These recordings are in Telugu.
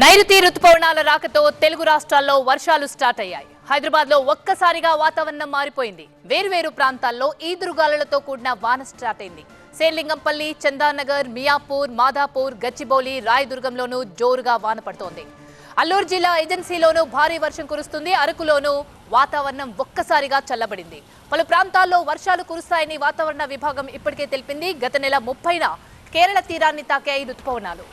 నైరుతి రుతుపవనాల రాకతో తెలుగు రాష్ట్రాల్లో వర్షాలు స్టార్ట్ అయ్యాయి. హైదరాబాద్లో ఒక్కసారిగా వాతావరణం మారిపోయింది. వేరువేరు ప్రాంతాల్లో ఈదురుగాలులతో కూడిన వాన స్టార్ట్ అయింది. సేలింగంపల్లి చందానగర్ మియాపూర్ మాదాపూర్ గచ్చిబౌలి రాయదుర్గంలోనూ జోరుగా వాన పడుతోంది. అల్లూరు జిల్లా ఏజెన్సీలోనూ భారీ వర్షం కురుస్తుంది. అరకులోనూ వాతావరణం ఒక్కసారిగా చల్లబడింది. పలు ప్రాంతాల్లో వర్షాలు కురుస్తాయని వాతావరణ విభాగం ఇప్పటికే తెలిపింది. గత నెల ముప్పైన కేరళ తీరాన్ని తాకాయి రుతుపవనాలు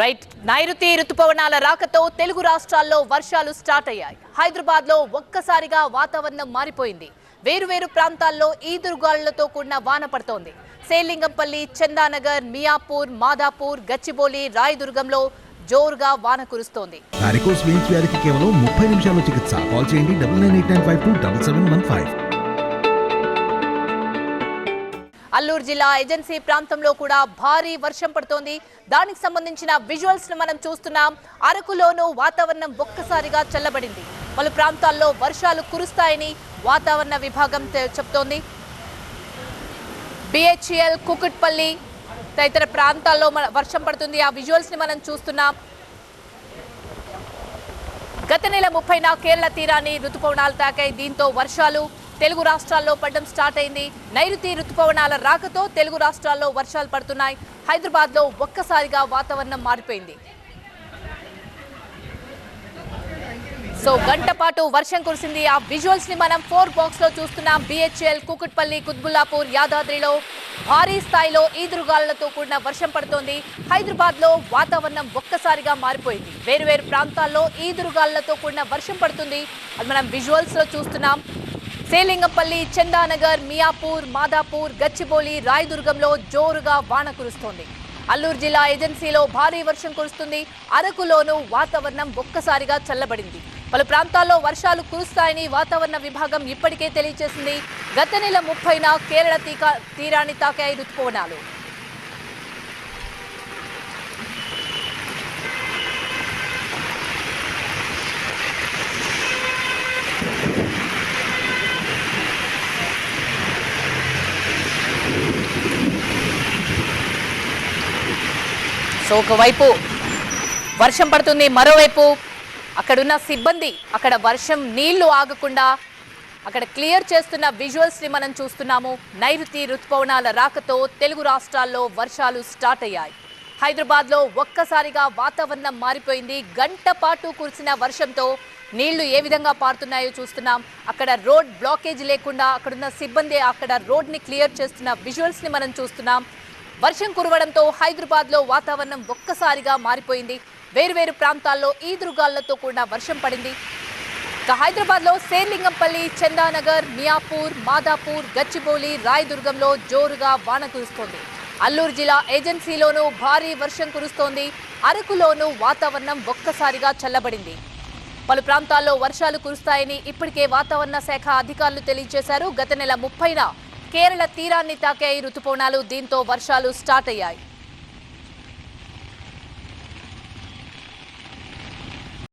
రైట్. నైరుతి రుతుపవనాల రాకతో తెలుగు రాష్ట్రాల్లో వర్షాలు స్టార్ట్ అయ్యాయి. హైదరాబాద్లో ఒక్కసారిగా వాతావరణం మారిపోయింది. వేరువేరు ప్రాంతాల్లో ఈదురుగాలులతో కూడిన వాన పడుతోంది. సేలింగంపల్లి చందానగర్ మియాపూర్ మాదాపూర్ గచ్చిబౌలి రాయదుర్గంలో జోరుగా వాన కురుస్తోంది. కేవలం ముప్పై నిమిషాల్లో చికిత్స. కాల్ చేయండి అల్లూరు జిల్లా ఏజెన్సీ ప్రాంతంలో కూడా భారీ వర్షం పడుతోంది. దానికి సంబంధించిన విజువల్స్ను మనం చూస్తున్నాం. అరకులోనూ వాతావరణం ఒక్కసారిగా చల్లబడింది. పలు ప్రాంతాల్లో వర్షాలు కురుస్తాయని వాతావరణ విభాగం చెప్తోంది. బిహెచ్ఎల్ కుకుట్పల్లి తదితర ప్రాంతాల్లో మన- వర్షం పడుతుంది. ఆ విజువల్స్ని మనం చూస్తున్నాం. గత నెల ముప్పైన కేరళ తీరాన్ని రుతుపవనాలు తాకాయి. దీంతో వర్షాలు తెలుగు రాష్ట్రాల్లో పడడం స్టార్ట్ అయింది. నైరుతి రుతుపవనాల రాకతో తెలుగు రాష్ట్రాల్లో వర్షాలు పడుతున్నాయి. హైదరాబాద్లో ఒక్కసారిగా వాతావరణం మారిపోయింది. సో గంట పాటు వర్షం కురిసింది. ఆ విజువల్స్ని మనం ఫోర్ బాక్స్లో చూస్తున్నాం. బిహెచ్ఎల్ కుకుట్పల్లి కుత్బుల్లాపూర్ యాదాద్రిలో భారీ స్థాయిలో ఈదురుగాలులతో కూడిన వర్షం పడుతోంది. హైదరాబాద్లో వాతావరణం ఒక్కసారిగా మారిపోయింది. వేరువేరు ప్రాంతాల్లో ఈదురుగాలులతో కూడిన వర్షం పడుతుంది. అది మనం విజువల్స్లో చూస్తున్నాం. సేలింగంపల్లి చందానగర్ మియాపూర్ మాదాపూర్ గచ్చిబౌలి రాయదుర్గంలో జోరుగా వాన కురుస్తోంది. అల్లూరు జిల్లా ఏజెన్సీలో భారీ వర్షం కురుస్తుంది. అరకులోనూ వాతావరణం ఒక్కసారిగా చల్లబడింది. పలు ప్రాంతాల్లో వర్షాలు కురుస్తాయని వాతావరణ విభాగం ఇప్పటికే తెలియజేసింది. గత నెల ముప్పైన కేరళ తీకా తీరాన్ని తాకాయి రుతుపవనాలు. సో ఒకవైపు వర్షం పడుతుంది మరోవైపు అక్కడున్న సిబ్బంది అక్కడ వర్షం నీళ్ళు ఆగకుండా అక్కడ క్లియర్ చేస్తున్న విజువల్స్ని మనం చూస్తున్నాము. నైరుతి రుతుపవనాల రాకతో తెలుగు రాష్ట్రాల్లో వర్షాలు స్టార్ట్ అయ్యాయి. హైదరాబాద్లో ఒక్కసారిగా వాతావరణం మారిపోయింది. గంట పాటు కురిసిన వర్షంతో నీళ్ళు ఏ విధంగా పారుతున్నాయో చూస్తున్నాం. అక్కడ రోడ్ బ్లాకేజ్ లేకుండా అక్కడున్న సిబ్బంది అక్కడ రోడ్ని క్లియర్ చేస్తున్న విజువల్స్ని మనం చూస్తున్నాం. వర్షం కురవడంతో హైదరాబాద్లో వాతావరణం ఒక్కసారిగా మారిపోయింది. వేరువేరు ప్రాంతాల్లో ఈదురుగాళ్ళతో కూడిన వర్షం పడింది. ఇక హైదరాబాద్లో సేర్లింగంపల్లి చందానగర్ మియాపూర్ మాదాపూర్ గచ్చిబౌలి రాయదుర్గంలో జోరుగా వాన కురుస్తోంది. అల్లూరు జిల్లా ఏజెన్సీలోనూ భారీ వర్షం కురుస్తోంది. అరకులోనూ వాతావరణం ఒక్కసారిగా చల్లబడింది. పలు ప్రాంతాల్లో వర్షాలు కురుస్తాయని ఇప్పటికే వాతావరణ శాఖ అధికారులు తెలియజేశారు. గత నెల ముప్పైన కేరళ తీరాన్ని తాకాయి రుతుపవనాలు దీంతో వర్షాలు స్టార్ట్ అయ్యాయి.